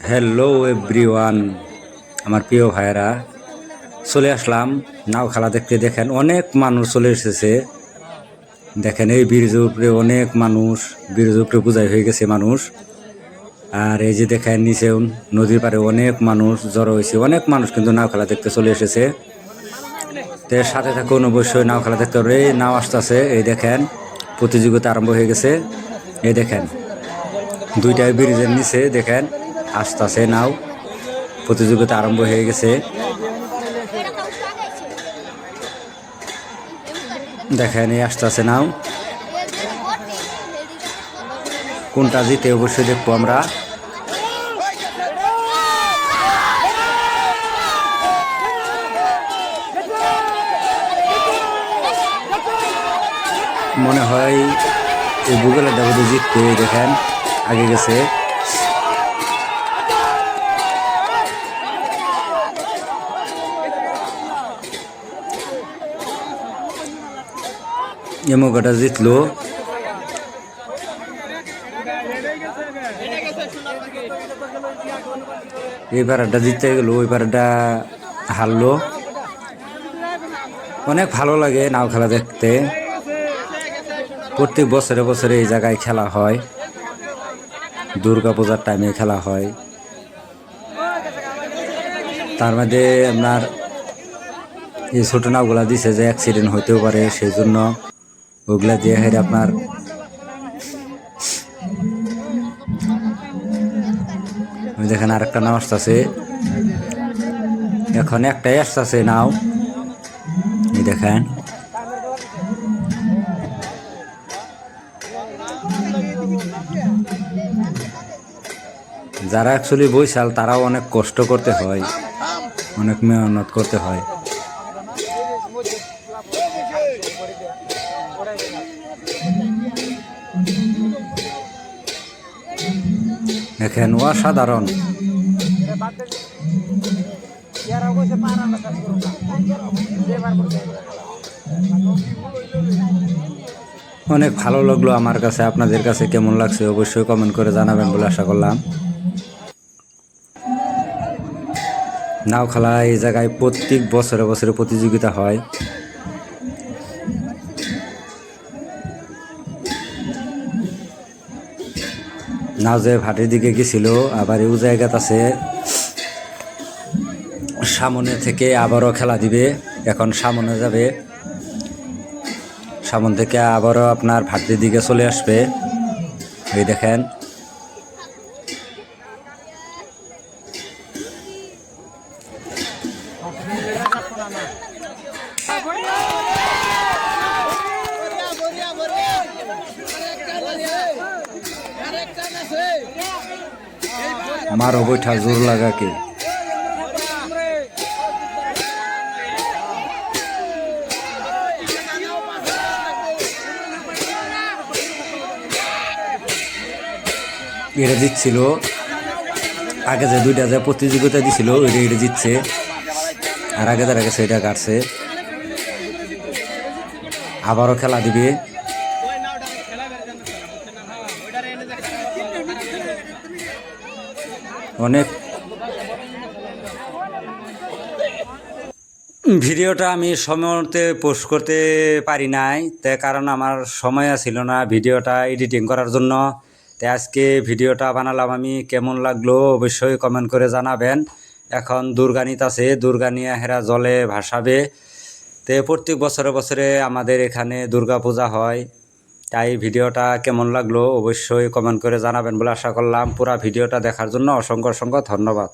Hello everyone আমার প্রিয় ভাইয়েরা, চলে আসলাম। নাও খেলা দেখতে দেখেন, অনেক মানুষ চলে এসেছে। দেখেন, এই ব্রিজের উপরে অনেক মানুষ ব্রিজের উপরে পূজাই হয়ে গেছে মানুষ। আর এই যে দেখেন নিচেও নদীর পাড়ে অনেক মানুষ জড়ো হয়েছে। অনেক মানুষ কিন্তু নাও খেলা দেখতে চলে এসেছে। তো সাথে থাকুন অবশ্যই, নাও খেলা দেখতে হবে। এই নাও আসতেছে, এই দেখেন, প্রতিযোগিতা আরম্ভ হয়ে গেছে। এই দেখেন, দুইটা ব্রিজের নিচে, দেখেন আসতেছে নাও। প্রতিযোগিতা আরম্ভ হয়ে গেছে। দেখেন, এই আসতেছে নাও। কোনটা জিতে অবশ্যই দেখব আমরা। মনে হয় এই গুগলের ডাবুতে জিততে দেখেন, আগে গেছে। এমোগাটা জিতলো এই পাড়াটা জিততে গেলো ওই পাড়াটা হারলো অনেক ভালো লাগে নাও খেলা দেখতে প্রত্যেক বছরে বছরে এই জায়গায় খেলা হয় দুর্গা পূজার টাইমে খেলা হয় তার মধ্যে আপনার এই ছোটো নাওগুলা দিছে যে অ্যাক্সিডেন্ট হইতেও পারে, সেই জন্য ওগুলা দিয়ে হেরে আপনার দেখেন আরেকটা নাও আসতেছে। এখন একটাই আসতেছে নাও। দেখেন। যারা অ্যাকচুয়ালি বৈশাল, তারাও অনেক কষ্ট করতে হয়। অনেক মেহনত করতে হয়। দেখেন অসাধারণ। অনেক ভালো লাগল আমার কাছে। আপনাদের কাছে কেমন লাগছে অবশ্যই কমেন্ট করে জানাবেন বলে আশা করলাম। নাও খেলা এই জায়গায় প্রত্যেক বছরে বছরে প্রতিযোগিতা হয়। যে ভাটির দিকে গেছিল, আবার এই জায়গাত আছে। সামনে থেকে আবারও খেলা দিবে, এখন সামনে যাবে। সামন থেকে আবারও আপনার ভাটির দিকে চলে আসবে। এই দেখেন। মারো বৈঠা জোর লাগা কি? এটা দিচ্ছিল আগে যে দুইটা যে প্রতিযোগিতা দিছিল, ওইটা এটা জিতছে। আর আগে যারা গেছে, এটা কাটছে। আবারও খেলা দিবে। অনেক। ভিডিওটা আমি সময়তে পোস্ট করতে পারি নাই তাই কারণ আমার সময় ছিল না ভিডিওটা এডিটিং করার জন্য। তাই আজকে ভিডিওটা বানালাম আমি, কেমন লাগল অবশ্যই কমেন্ট করে জানাবেন। এখন দুর্গানিত আছে, দুর্গানিয়া হেরা জলে ভাসাবে। তে প্রত্যেক বছরে বছরে আমাদের এখানে দুর্গা পূজা হয়। তাই ভিডিওটা কেমন লাগল অবশ্যই কমেন্ট করে জানাবেন বলে আশা করলাম পুরা ভিডিওটা দেখার জন্য অসংখ্য অসংখ্য ধন্যবাদ।